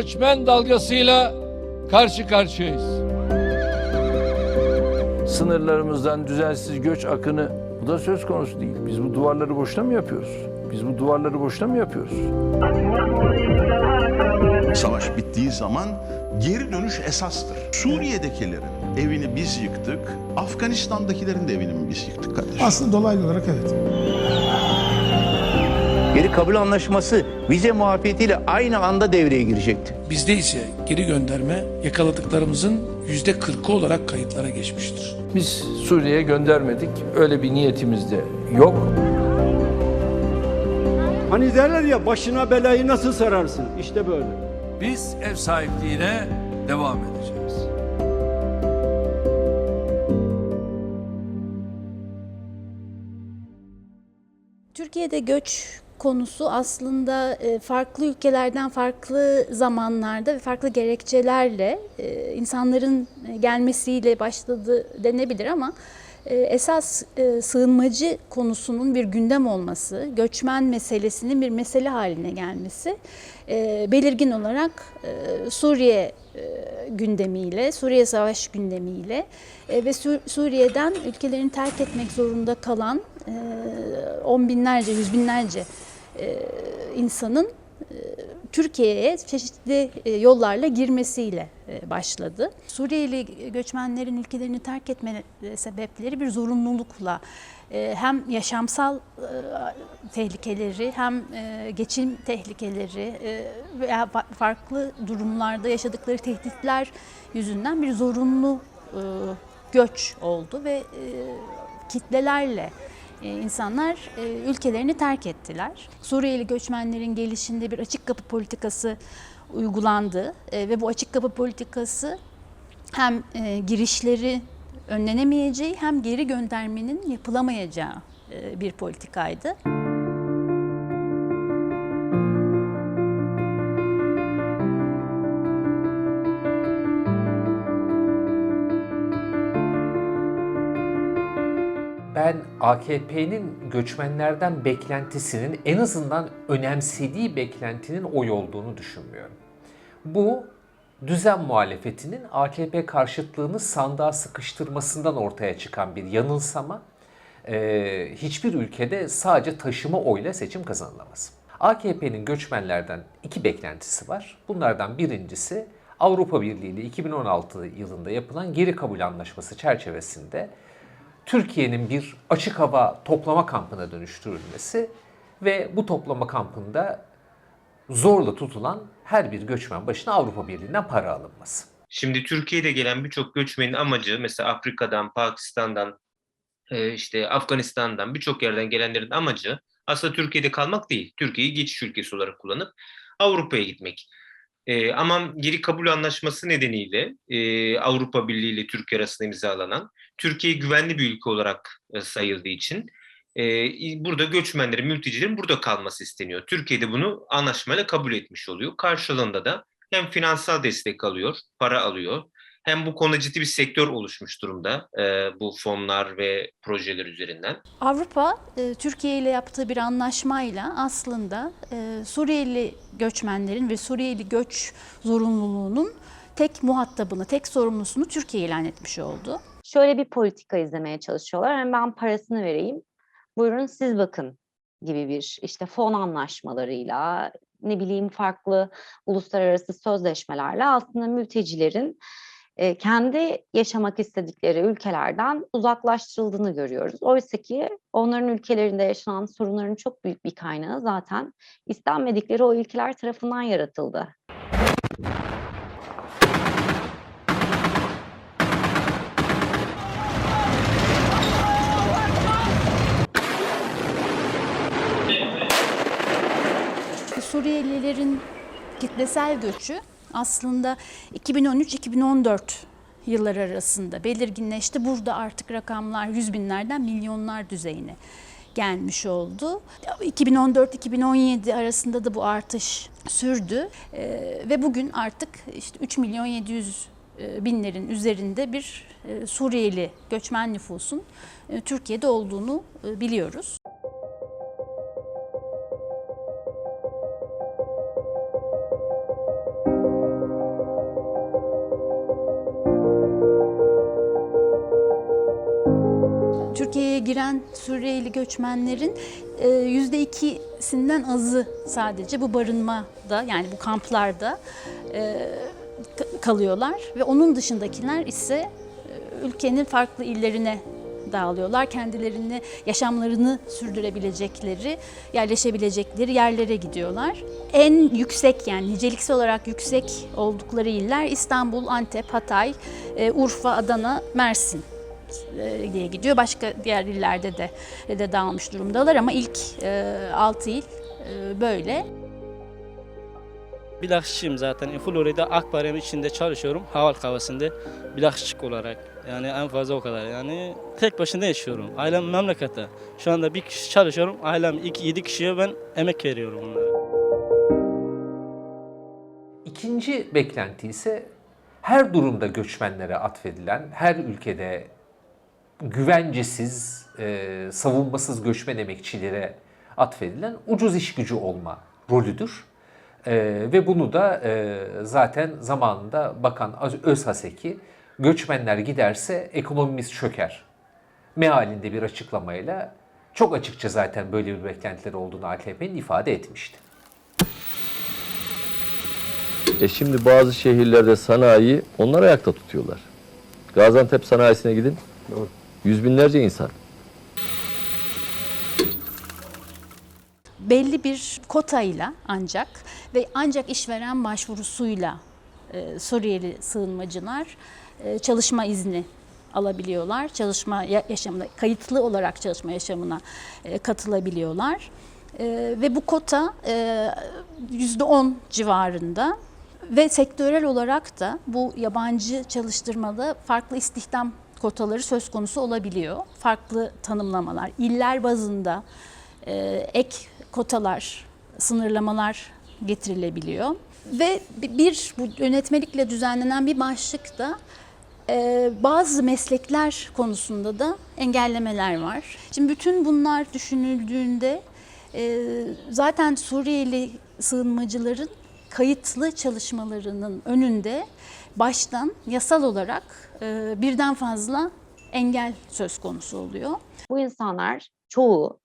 göçmen dalgasıyla karşı karşıyayız. Sınırlarımızdan düzensiz göç akını bu da söz konusu değil. Biz bu duvarları boşuna mı yapıyoruz? Biz bu duvarları boşuna mı yapıyoruz? Savaş bittiği zaman geri dönüş esastır. Suriye'dekilerin evini biz yıktık, Afganistan'dakilerin de evini biz yıktık kardeşim. Aslında dolaylı olarak evet. Geri kabul anlaşması vize muafiyetiyle aynı anda devreye girecekti. Bizde ise geri gönderme yakaladıklarımızın yüzde kırkı olarak kayıtlara geçmiştir. Biz Suriye'ye göndermedik. Öyle bir niyetimiz de yok. Hani derler ya başına belayı nasıl sararsın? İşte böyle. Biz ev sahipliğine devam edeceğiz. Türkiye'de göç konusu aslında e, farklı ülkelerden farklı zamanlarda ve farklı gerekçelerle e, insanların e, gelmesiyle başladı denebilir ama esas sığınmacı konusunun bir gündem olması, göçmen meselesinin bir mesele haline gelmesi belirgin olarak Suriye gündemiyle, Suriye savaş gündemiyle ve Sur- Suriye'den ülkelerini terk etmek zorunda kalan on binlerce, yüz binlerce insanın e, Türkiye'ye çeşitli e, yollarla girmesiyle e, başladı. Suriyeli göçmenlerin ülkelerini terk etme e, sebepleri bir zorunlulukla e, hem yaşamsal e, tehlikeleri hem e, geçim tehlikeleri e, veya fa- farklı durumlarda yaşadıkları tehditler yüzünden bir zorunlu e, göç oldu ve e, kitlelerle e, insanlar e, ülkelerini terk ettiler. Suriyeli göçmenlerin gelişinde bir açık kapı politikası uygulandı e, ve bu açık kapı politikası hem e, girişleri önlenemeyeceği hem geri göndermenin yapılamayacağı e, bir politikaydı. Ben AKP'nin göçmenlerden beklentisinin en azından önemsediği beklentinin oy olduğunu düşünmüyorum. Bu düzen muhalefetinin AKP karşıtlığını sandığa sıkıştırmasından ortaya çıkan bir yanılsama. Ee, hiçbir ülkede sadece taşıma oyla seçim kazanılamaz. AKP'nin göçmenlerden iki beklentisi var. Bunlardan birincisi Avrupa Birliği ile 2016 yılında yapılan geri kabul anlaşması çerçevesinde Türkiye'nin bir açık hava toplama kampına dönüştürülmesi ve bu toplama kampında zorla tutulan her bir göçmen başına Avrupa Birliği'nden para alınması. Şimdi Türkiye'de gelen birçok göçmenin amacı mesela Afrika'dan, Pakistan'dan, e, işte Afganistan'dan birçok yerden gelenlerin amacı aslında Türkiye'de kalmak değil. Türkiye'yi geçiş ülkesi olarak kullanıp Avrupa'ya gitmek. E, ama geri kabul anlaşması nedeniyle e, Avrupa Birliği ile Türkiye arasında imzalanan Türkiye güvenli bir ülke olarak e, sayıldığı için e, burada göçmenlerin, mültecilerin burada kalması isteniyor. Türkiye'de bunu anlaşmayla kabul etmiş oluyor. Karşılığında da hem finansal destek alıyor, para alıyor. Hem bu konuda ciddi bir sektör oluşmuş durumda e, bu fonlar ve projeler üzerinden. Avrupa e, Türkiye ile yaptığı bir anlaşmayla aslında e, Suriyeli göçmenlerin ve Suriyeli göç zorunluluğunun tek muhatabını, tek sorumlusunu Türkiye ilan etmiş oldu. Şöyle bir politika izlemeye çalışıyorlar. Yani ben parasını vereyim, buyurun siz bakın gibi bir işte fon anlaşmalarıyla ne bileyim farklı uluslararası sözleşmelerle aslında mültecilerin e, kendi yaşamak istedikleri ülkelerden uzaklaştırıldığını görüyoruz. Oysa ki onların ülkelerinde yaşanan sorunların çok büyük bir kaynağı zaten istenmedikleri o ülkeler tarafından yaratıldı. Suriyelilerin kitlesel göçü aslında 2013-2014 yılları arasında belirginleşti. Burada artık rakamlar yüz binlerden milyonlar düzeyine gelmiş oldu. 2014-2017 arasında da bu artış sürdü Ee, ve bugün artık işte 3 milyon 700 e, binlerin üzerinde bir e, Suriyeli göçmen nüfusun e, Türkiye'de olduğunu biliyoruz. Giren Suriyeli göçmenlerin e, yüzde ikisinden azı sadece bu barınmada yani bu kamplarda e, kalıyorlar ve onun dışındakiler ise e, ülkenin farklı illerine dağılıyorlar. Kendilerini, yaşamlarını sürdürebilecekleri, yerleşebilecekleri yerlere gidiyorlar. En yüksek yani niceliksel olarak yüksek oldukları iller İstanbul, Antep, Hatay, Urfa, Adana, Mersin diye gidiyor. Başka diğer illerde de de dağılmış durumdalar ama ilk 6 il e, böyle. Bilakçıyım zaten. Florida Akbarem içinde çalışıyorum. Haval kahvesinde bilakçık olarak. Yani en fazla o kadar. Yani tek başına yaşıyorum. Ailem memlekette. Şu anda bir kişi çalışıyorum. Ailem iki, yedi kişiye ben emek veriyorum onlara. İkinci beklenti ise her durumda göçmenlere atfedilen, her ülkede güvencesiz, e, savunmasız göçmen emekçilere atfedilen ucuz iş gücü olma rolüdür. E, ve bunu da e, zaten zamanında Bakan Özhaseki göçmenler giderse ekonomimiz çöker mealinde bir açıklamayla çok açıkça zaten böyle bir beklentileri olduğunu AKP'nin ifade etmişti. E şimdi bazı şehirlerde sanayi onlar ayakta tutuyorlar. Gaziantep sanayisine gidin. Yüz binlerce insan. belli bir kotayla ancak ve ancak işveren başvurusuyla e, Suriyeli sığınmacılar e, çalışma izni alabiliyorlar. Çalışma ya- yaşamına, kayıtlı olarak çalışma yaşamına e, katılabiliyorlar. E, ve bu kota e, %10 civarında ve sektörel olarak da bu yabancı çalıştırmada farklı istihdam kotaları söz konusu olabiliyor. Farklı tanımlamalar, iller bazında e, ek kotalar, sınırlamalar getirilebiliyor. Ve bi- bir bu yönetmelikle düzenlenen bir başlık da e, bazı meslekler konusunda da engellemeler var. Şimdi bütün bunlar düşünüldüğünde e, zaten Suriyeli sığınmacıların kayıtlı çalışmalarının önünde baştan yasal olarak e, birden fazla engel söz konusu oluyor. Bu insanlar çoğu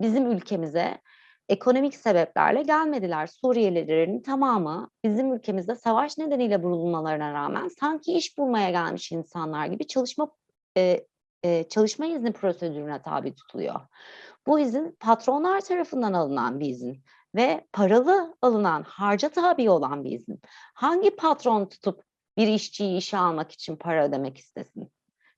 bizim ülkemize ekonomik sebeplerle gelmediler. Suriyelilerin tamamı bizim ülkemizde savaş nedeniyle bulunmalarına rağmen sanki iş bulmaya gelmiş insanlar gibi çalışma e, e, çalışma izni prosedürüne tabi tutuluyor. Bu izin patronlar tarafından alınan bir izin ve paralı alınan, harca tabi olan bir izin. Hangi patron tutup bir işçiyi işe almak için para ödemek istesin?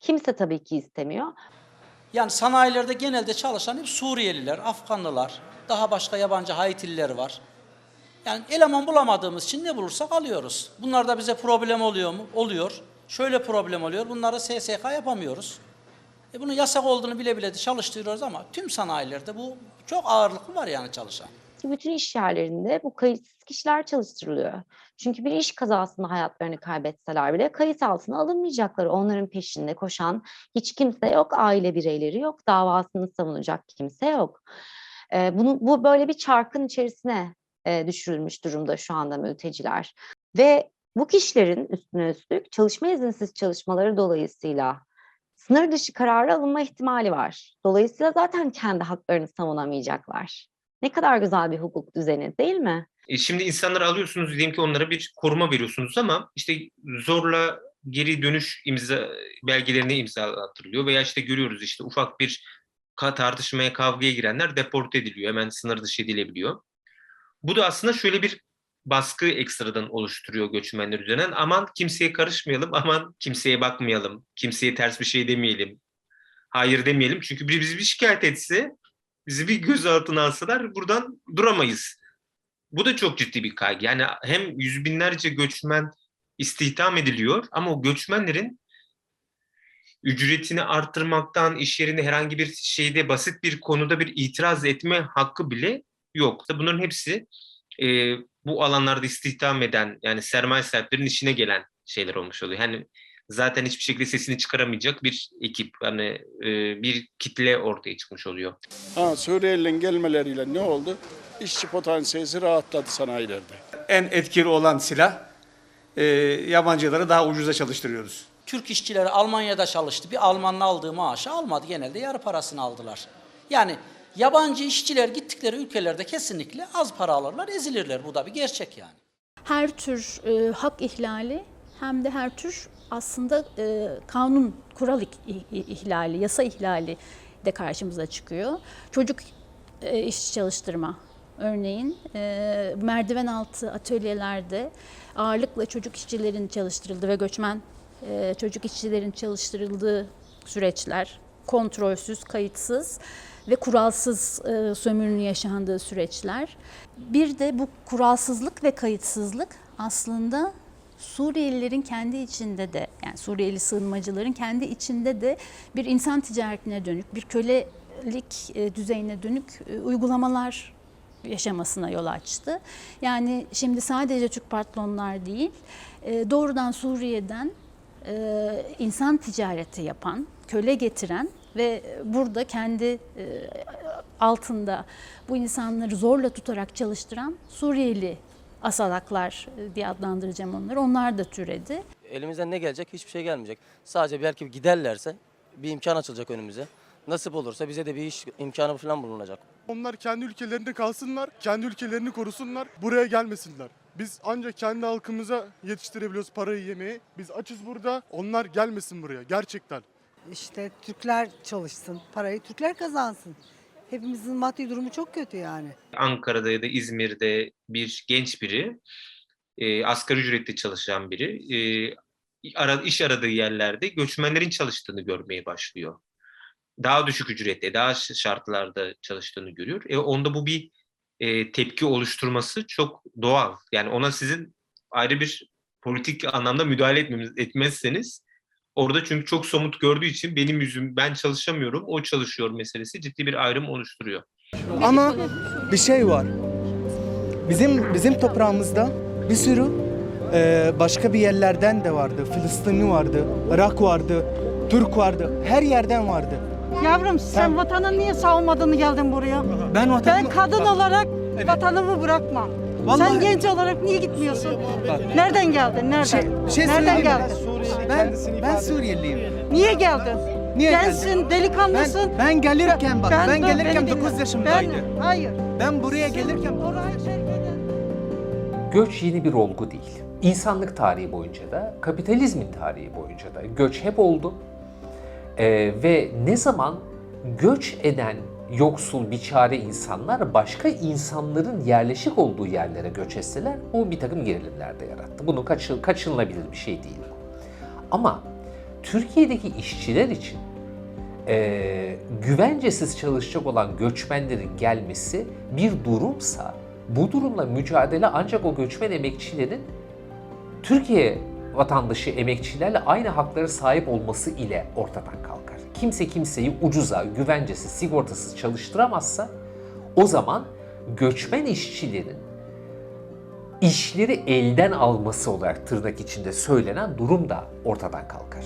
Kimse tabii ki istemiyor. Yani sanayilerde genelde çalışan hep Suriyeliler, Afganlılar, daha başka yabancı Haitililer var. Yani eleman bulamadığımız için ne bulursak alıyoruz. Bunlar da bize problem oluyor mu? Oluyor. Şöyle problem oluyor. Bunları SSK yapamıyoruz. E bunun yasak olduğunu bile bile de çalıştırıyoruz ama tüm sanayilerde bu çok ağırlıklı var yani çalışan. Ki bütün iş yerlerinde bu kayıtsız kişiler çalıştırılıyor. Çünkü bir iş kazasında hayatlarını kaybetseler bile kayıt altına alınmayacakları onların peşinde koşan hiç kimse yok, aile bireyleri yok, davasını savunacak kimse yok. Ee, bunu, bu böyle bir çarkın içerisine e, düşürülmüş durumda şu anda mülteciler. Ve bu kişilerin üstüne üstlük çalışma izinsiz çalışmaları dolayısıyla sınır dışı kararı alınma ihtimali var. Dolayısıyla zaten kendi haklarını savunamayacaklar. Ne kadar güzel bir hukuk düzeni değil mi? E, şimdi insanları alıyorsunuz diyelim ki onlara bir koruma veriyorsunuz ama işte zorla geri dönüş imza belgelerine imzalattırılıyor veya işte görüyoruz işte ufak bir tartışmaya kavgaya girenler deporte ediliyor hemen sınır dışı edilebiliyor. Bu da aslında şöyle bir baskı ekstradan oluşturuyor göçmenler üzerinden. Aman kimseye karışmayalım, aman kimseye bakmayalım, kimseye ters bir şey demeyelim, hayır demeyelim. Çünkü biri bizi bir şikayet etse, bizi bir gözaltına alsalar buradan duramayız. Bu da çok ciddi bir kaygı. Yani hem yüz binlerce göçmen istihdam ediliyor ama o göçmenlerin ücretini arttırmaktan, iş yerinde herhangi bir şeyde basit bir konuda bir itiraz etme hakkı bile yok. Bunların hepsi e, bu alanlarda istihdam eden yani sermaye sahiplerinin işine gelen şeyler olmuş oluyor. Yani zaten hiçbir şekilde sesini çıkaramayacak bir ekip, hani e, bir kitle ortaya çıkmış oluyor. Ha, Suriyelilerin gelmeleriyle ne oldu? İşçi potansiyeli rahatladı sanayilerde. En etkili olan silah e, yabancıları daha ucuza çalıştırıyoruz. Türk işçileri Almanya'da çalıştı. Bir Almanın aldığı maaşı almadı. Genelde yarı parasını aldılar. Yani yabancı işçiler gittikleri ülkelerde kesinlikle az para alırlar, ezilirler. Bu da bir gerçek yani. Her tür e, hak ihlali hem de her tür aslında e, kanun, kural ih- ih- ihlali, yasa ihlali de karşımıza çıkıyor. Çocuk e, işçi çalıştırma örneğin e, merdiven altı atölyelerde ağırlıkla çocuk işçilerin çalıştırıldığı ve göçmen e, çocuk işçilerin çalıştırıldığı süreçler kontrolsüz, kayıtsız ve kuralsız e, sömürünün yaşandığı süreçler. Bir de bu kuralsızlık ve kayıtsızlık aslında Suriyelilerin kendi içinde de yani Suriyeli sığınmacıların kendi içinde de bir insan ticaretine dönük, bir kölelik e, düzeyine dönük e, uygulamalar yaşamasına yol açtı. Yani şimdi sadece Türk patronlar değil, e, doğrudan Suriye'den insan ticareti yapan, köle getiren ve burada kendi altında bu insanları zorla tutarak çalıştıran Suriyeli asalaklar e, diye adlandıracağım onları. Onlar da türedi. Elimizden ne gelecek? Hiçbir şey gelmeyecek. Sadece belki giderlerse bir imkan açılacak önümüze. Nasip olursa bize de bir iş imkanı falan bulunacak. Onlar kendi ülkelerinde kalsınlar, kendi ülkelerini korusunlar, buraya gelmesinler. Biz ancak kendi halkımıza yetiştirebiliyoruz parayı yemeği. Biz açız burada, onlar gelmesin buraya gerçekten. İşte Türkler çalışsın, parayı Türkler kazansın. Hepimizin maddi durumu çok kötü yani. Ankara'da ya da İzmir'de bir genç biri, e, asgari ücretli çalışan biri, e, ara, iş aradığı yerlerde göçmenlerin çalıştığını görmeye başlıyor. Daha düşük ücretle, daha şartlarda çalıştığını görüyor. E, onda bu bir e, tepki oluşturması çok doğal. Yani ona sizin ayrı bir politik anlamda müdahale etmemiz, etmezseniz orada çünkü çok somut gördüğü için benim yüzüm ben çalışamıyorum, o çalışıyor meselesi ciddi bir ayrım oluşturuyor. Ama bir şey var. Bizim bizim toprağımızda bir sürü e, başka bir yerlerden de vardı. Filistinli vardı, Irak vardı, Türk vardı. Her yerden vardı. Yavrum sen vatanını niye savunmadığını geldin buraya? Ben vatan Ben kadın olarak vatanımı bırakmam. Vallahi- Sen genç olarak niye gitmiyorsun? Nereden geldin? Nereden? şey, şey Nereden söyleyeyim mi? geldin? Ben ben Suriyeliyim. Niye geldin? Niye Gençsin, delikanlısın. Ben ben gelirken bak ben, dur, gelirken dinle. 9 yaşımdaydı. Ben, hayır. Ben buraya gelirken Orayı terk eden Göç yeni bir olgu değil. İnsanlık tarihi boyunca da, kapitalizmin tarihi boyunca da göç hep oldu. Ee, ve ne zaman göç eden yoksul, biçare insanlar başka insanların yerleşik olduğu yerlere göç etseler bu bir takım gerilimler de yarattı. Bunu kaçın, kaçınılabilir bir şey değil. Ama Türkiye'deki işçiler için eee, güvencesiz çalışacak olan göçmenlerin gelmesi bir durumsa bu durumla mücadele ancak o göçmen emekçilerin Türkiye vatandaşı emekçilerle aynı haklara sahip olması ile ortadan kalkar. Kimse kimseyi ucuza, güvencesiz, sigortasız çalıştıramazsa o zaman göçmen işçilerin işleri elden alması olarak tırnak içinde söylenen durum da ortadan kalkar.